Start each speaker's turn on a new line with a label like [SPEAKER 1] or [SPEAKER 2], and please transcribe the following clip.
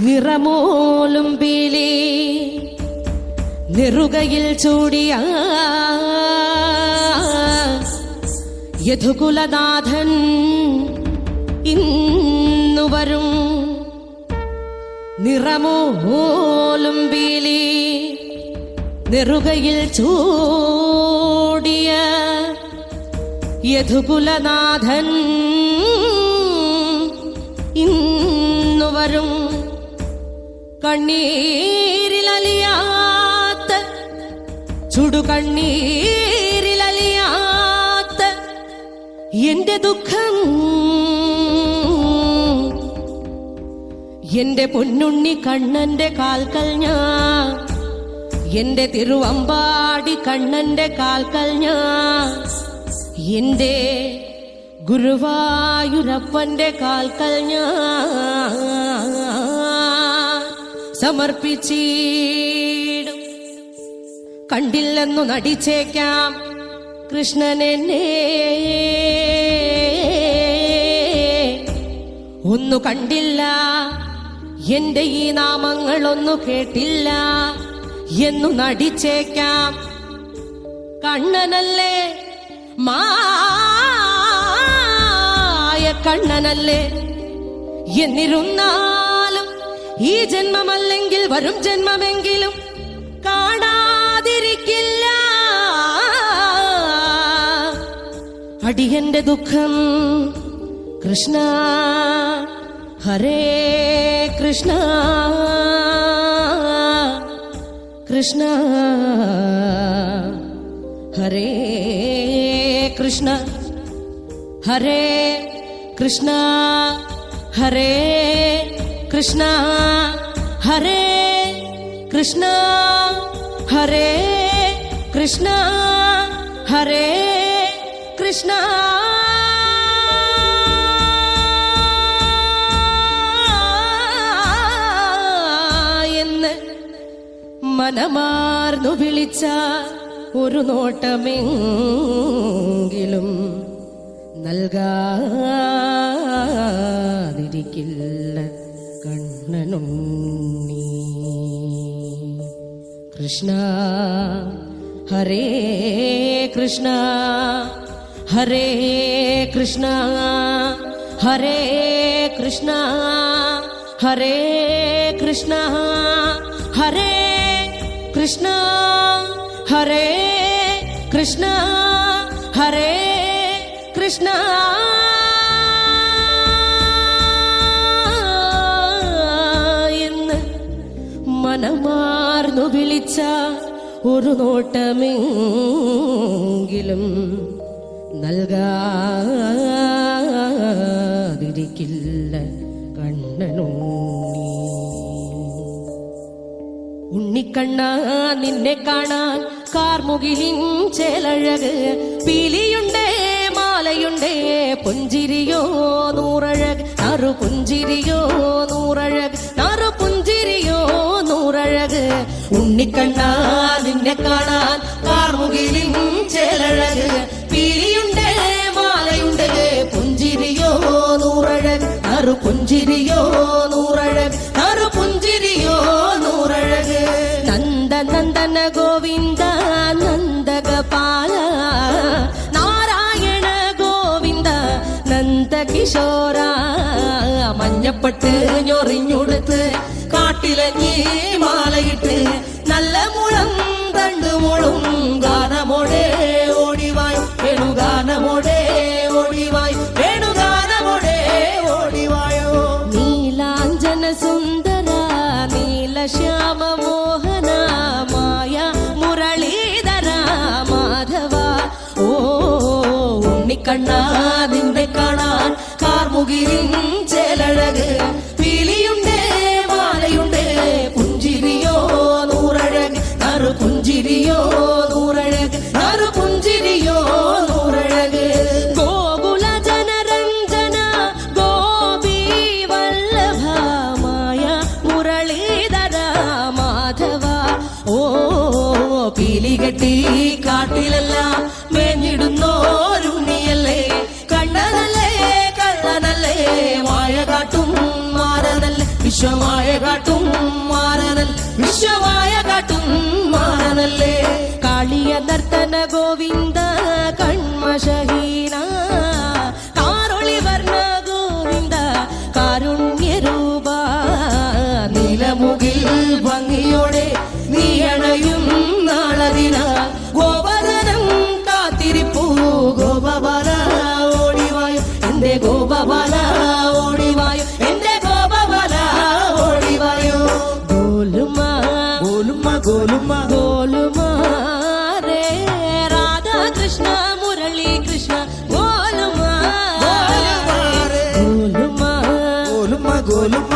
[SPEAKER 1] നിറമോലും പീലി നിറുകയിൽ ചൂടിയ യഥുകുലനാഥൻ ഇന്നു വരും. നിറമോലും പീലി നിറുകയിൽ ചൂടിയ യധുകുലനാഥൻ കണ്ണീരിലലിയാത്ത ചുടുകണ്ണീരിലലിയാത്ത എന്റെ ദുഃഖം എന്റെ പൊന്നുണ്ണി കണ്ണന്റെ കാൽക്കൽ ഞാൻ എന്റെ തിരുവമ്പാടി കണ്ണന്റെ കാൽക്കൽ ഞാൻ എന്റെ ഗുരുവായൂരപ്പന്റെ കാൽക്കൽ ഞാൻ. സമർപ്പിച്ചിടും. കണ്ടില്ലെന്നു നടിച്ചേക്കാം. കൃഷ്ണനെന്നെ ഒന്നു കണ്ടില്ല. എന്റെ ഈ നാമങ്ങളൊന്നു കേട്ടില്ല. എന്നു നടിച്ചേക്കാം. കണ്ണനല്ലേ? മായ കണ്ണനല്ലേ? എന്നിരുന്നാലും ഈ ജന്മമല്ലെങ്കിൽ വരും ജന്മമെങ്കിലും കാണാതിരിക്കില്ല. അടിയന്റെ ദുഃഖം കൃഷ്ണ. ഹരേ കൃഷ്ണ. കൃഷ്ണ. ഹരേ കൃഷ്ണ. ഹരേ കൃഷ്ണ. ഹരേ കൃഷ്ണ ഹരേ കൃഷ്ണ ഹരേ കൃഷ്ണ ഹരേ കൃഷ്ണ. എന്ന് മനമാർന്നു വിളിച്ച ഒരു നോട്ടമെങ്കിലും നൽകാതിരിക്കില്ല. കണ്ണനുണ്ണി കൃഷ്ണ ഹരേ കൃഷ്ണ ഹരേ കൃഷ്ണ ഹരേ കൃഷ്ണ ഹരേ കൃഷ്ണ ഹരേ കൃഷ്ണ ഹരേ കൃഷ്ണ ഹരേ കൃഷ്ണ വിളിച്ച ഒരു നോട്ടമെങ്കിലും നൽകാതിരിക്കില്ല കണ്ണനോ ഉണ്ണിക്കണ്ണ നിന്നെ കാണാൻ കാർമുകിലിൻ ചേലഴക് പീലിയുണ്ടേ മാലയുണ്ടേ പുഞ്ചിരിയോ നൂറഴക് നറു പുഞ്ചിരിയോ നൂറഴക് നറു ഉണ്ണിക്കണ്ണ നിന്നെ കാണാൻ കാർമുകിലും ചേലഴക് പീലിയുണ്ടേ മാലയുണ്ടേ. പുഞ്ചിരിയോ നൂറഴക് അറു പുഞ്ചിരിയോ നൂറഴക് അറു പുഞ്ചിരിയോ നൂറഴക്. നന്ദ നന്ദന ഗോവിന്ദ നന്ദഗപാല നാരായണ ഗോവിന്ദ നന്ദകിശോര മഞ്ഞപ്പെട്ട് ഞൊറിഞ്ഞുടുത്ത് കാട്ടിലഞ്ഞി മാലയിട്ട് നല്ല മുളം തണ്ടുമുളും ഗാനമോടെ ഓടിവായ് വേണുഗാനമോടെ ഓടിവായ് വേണുഗാനമോടെ ഓടിവായോ നീലാഞ്ജന സുന്ദര നീലശ്യാമ മോഹന മായ മുരളീധര മാധവ ഓ ഉണ്ണിക്കണ്ണ നിന്നെ കാണാൻ കാർമുകിലിൻ ചേലഴക് കാട്ടിലെല്ലാം മേഞ്ഞിടുന്നോരുണ്ണിയല്ലേ? കണ്ണനല്ലേ കള്ളനല്ലേ മായ കാട്ടും മാറനല്ലേ വിശ്വമായ കാട്ടും മാറനല്ലേ വിശ്വമായ കാട്ടും മാറനല്ലേ കാളിയ നർത്തന ഗോവിന്ദ കൺമശഹീന കാറൊളി വർണ ഗോവിന്ദ കാരുണ്യരൂപ. നിലമുകിൽ ഭംഗിയോടെ നീയണയും നാളതിനാൽ ഗോപാലനം കാത്തിരിപ്പൂ. ഗോപബാല ഓടിവായോ എന്റെ ഗോപബാല ഓടിവായോ എന്റെ ഗോപബാല ഓടിവായോ ഗോലുമ ഗോലുമ ഗോലുമ. ഗോലുമ രേ മുരളി കൃഷ്ണ ഗോലുമ ഗോലുമ ഗോലുമ. ഗോലുമ